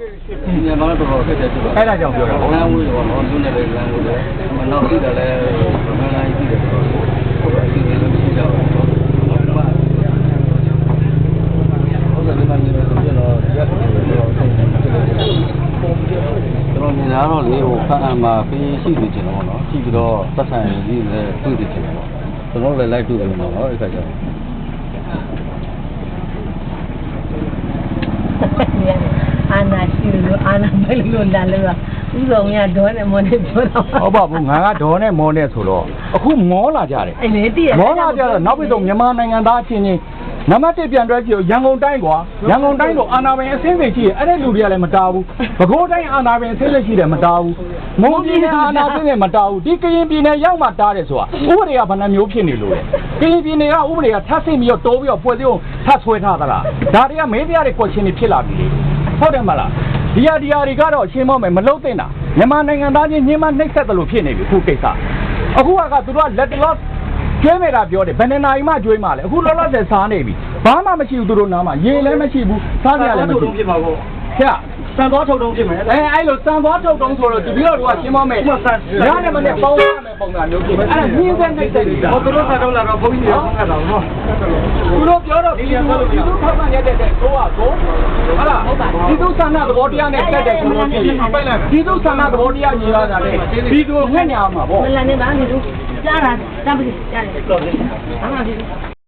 မြန်မာတော့တော်တော်ဆက်ဆက်ဖြစ်ပါအဲ့ဒါကြောင့်ပြောတာလမ်းဝေးတော့တော့သူနဲ့လည်းလမ်းဝေးတယ်နောက်ပြီးတော့လည်းမလန်းကြီးတယ်တော့ဟုတ်ပါဘူးဒီလိုရှိကြပါတော့ဟုတ်ပါဟုတ်တယ်ဒီမှာနေတော့ကျွန်တော်ရက်တယ်တော့ဆုံးတယ်ကျွန်တော်မြင်လာတော့လေဟိုဖတ်အမှာပေးရှိနေကြတယ်ပေါ့နော်ရှိပြီးတော့သက်ဆိုင်ကြီးလည်းတွေ့နေကြတယ်ပေါ့ကျွန်တော်လည်းလိုက်တွေ့တယ်ပေါ့နော်အဲ့ခါကျတော့ အာနာရှိ လို့အာနာမလို့လာလို့ဥဆောင်ရဒေါ်နဲ့မော်နဲ့ပြောတော့ဟုတ်ပါဘူးငါကဒေါ်နဲ့မောနဲ့ဆိုတော့အခုမောလာကြတယ်အဲ့လေတည့်ရမောလာကြတော့နောက်ပြီးတော့မြန်မာနိုင်ငံသားအချင်းချင်းနံပါတ်1ပြန်တွဲကြည့်ရန်ကုန်တိုင်းကွာရန်ကုန်တိုင်းတော့အာနာပိုင်အစင်းစိတ်ရှိရအဲ့တဲ့လူတွေကလည်းမတားဘူးပဲခူးတိုင်းအာနာပိုင်အစင်းစိတ်ရှိတယ်မတားဘူးမွန်ပြည်နယ်အာနာပိုင်လည်းမတားဘူးဒီကရင်ပြည်နယ်ရောက်မှတားတယ်ဆိုတာဥပဒေကဘယ်နှမျိုးဖြစ်နေလို့လဲကရင်ပြည်နယ်ကဥပဒေကထပ်ဆင့်ပြီးတော့တိုးပြီးတော့ဖွဲ့စည်းအောင်ထပ်ဆွဲထားသလားဒါတွေကမေးပြရတဲ့ question တွေဖြစ်လာပြီလေဟုတ်တယ်မလား ဒီဟာဒီဟာတွေကတော့အရှင်းမမယ်မလုံးသိမ့်တာမြန်မာနိုင်ငံသားချင်းညှင်းမနှိပ်စက်တယ်လို့ဖြစ်နေပြီအခုကိစ္စအခုကသူတို့ကလက်တလောကျွေးမယ်တာပြောတယ်ဘယ်နှစ်နာရီမှကျွေးမှလဲအခုလောလောဆယ်စားနေပြီဘာမှမရှိဘူးသူတို့နားမှာရေလည်းမရှိဘူးစားကြလည်းမရှိဘူးဖြစ်မှာပေါ့ ခင်ဗျစံသွားထုတ်တုံးဖြစ်မယ်အဲအဲ့လိုစံသွားထုတ်တုံးဆိုတော့ဒီပြီးတော့ကရှင်းမမယ်ရတဲ့မနဲ့ပေါင်းရမယ်ပုံစံမျိုးဖြစ်မယ်အဲ့ဒါညင်းစက်နေတယ်နေတာဟောသူတို့ကတော့လာတော့ဘုန်းကြီးတွေဆုံးခတ်တာနော်သူတို့ပြောတော့ဒီလိုဒီလိုထောက်ပံ့ရတဲ့တဲ့ကိုကကိုဟုတ်လားဒီသူဆန္ဒသဘောတရားနဲ့တက်တယ်ဆိုလို့ရှိရင်ဒီသူဆန္ဒသဘောတရားညီလာတာလေဒီလိုငှက်ညာမှာပေါ့မလာနေပါနေလို့ကြားတာတမ်းပြီကြားတယ်ဘာမှမဖြစ်ဘူး